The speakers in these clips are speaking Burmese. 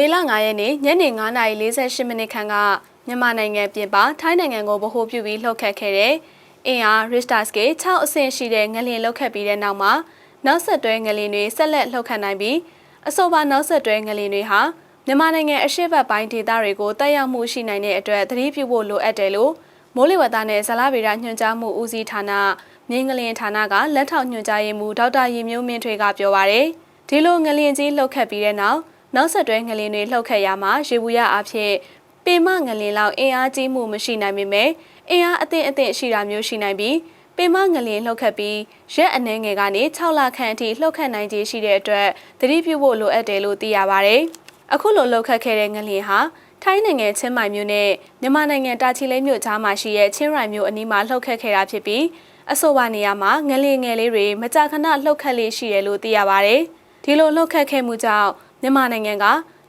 မေလ9ရက်နေ့ညနေ9:48မိနစ်ခန့်ကမြန်မာနိုင်ငံပြင်ပထိုင်းနိုင်ငံကိုဗဟိုပြုပြီးလှုပ်ခတ်ခဲ့တဲ့အင်အား Richter scale 6အဆင့်ရှိတဲ့ငလျင်လှုပ်ခတ်ပြီးတဲ့နောက်မှာနောက်ဆက်တွဲငလျင်တွေဆက်လက်လှုပ်ခတ်နိုင်ပြီးအဆိုပါနောက်ဆက်တွဲငလျင်တွေဟာမြန်မာနိုင်ငံအရှေ့ဘက်ပိုင်းဒေသတွေကိုတက်ရောက်မှုရှိနိုင်တဲ့အတွက်သတိပြုဖို့လိုအပ်တယ်လို့မိုးလေဝသနဲ့ဇလဗေဒညွှန်ကြားမှုဦးစီးဌာနမြင်းငလျင်ဌာနကလက်ထောက်ညွှန်ကြားရေးမှူးဒေါက်တာရင်မျိုးမင်းထွေးကပြောပါရယ်ဒီလိုငလျင်ကြီးလှုပ်ခတ်ပြီးတဲ့နောက် နောက်ဆက်တွဲငလျင်တွေလှုပ်ခတ်ရမှာရေဘူးရအဖြစ်ပေမငလျင်လောက်အင်အားကြီးမှုမရှိနိုင်ပေမဲ့အင်အားအသင့်အသင့်ရှိတာမျိုးရှိနိုင်ပြီးပေမငလျင်လှုပ်ခတ်ပြီးရက်အနှဲငယ်ကနေ6လခန့်အထိလှုပ်ခတ်နိုင်ခြေရှိတဲ့အတွက်သတိပြုဖို့လိုအပ်တယ်လို့သိရပါဗျ။အခုလိုလှုပ်ခတ်ခဲ့တဲ့ငလျင်ဟာထိုင်းနိုင်ငံချင်းမိုင်မြို့နဲ့မြန်မာနိုင်ငံတာချီလိတ်မြို့ကြားမှာရှိတဲ့ချင်းရိုင်မြို့အနီးမှာလှုပ်ခတ်ခဲ့တာဖြစ်ပြီးအဆိုပါနေရာမှာငလျင်ငယ်လေးတွေမကြာခဏလှုပ်ခတ်လေးရှိတယ်လို့သိရပါဗျ။ဒီလိုလှုပ်ခတ်ခဲ့မှုကြောင့် မြန်မာနိုင်ငံက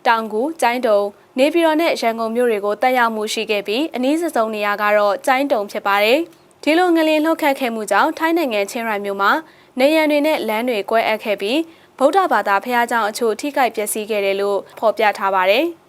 တောင်ကူကျိုင်းတုံနေပြည်တော်နဲ့ရန်ကုန်မြို့တွေကိုတက်ရောက်မှုရှိခဲ့ပြီးအနည်းဆုံးနေရာကတော့ကျိုင်းတုံဖြစ်ပါတယ်။ဒီလိုငလင်လှုပ်ခတ်ခဲ့မှုကြောင့်ထိုင်းနိုင်ငံချင်းရိုင်မြို့မှာနေရန်တွေနဲ့လမ်းတွေကွဲအပ်ခဲ့ပြီးဗုဒ္ဓဘာသာဖျားကြောင်အချို့ထိခိုက်ပျက်စီးခဲ့တယ်လို့ဖော်ပြထားပါတယ်။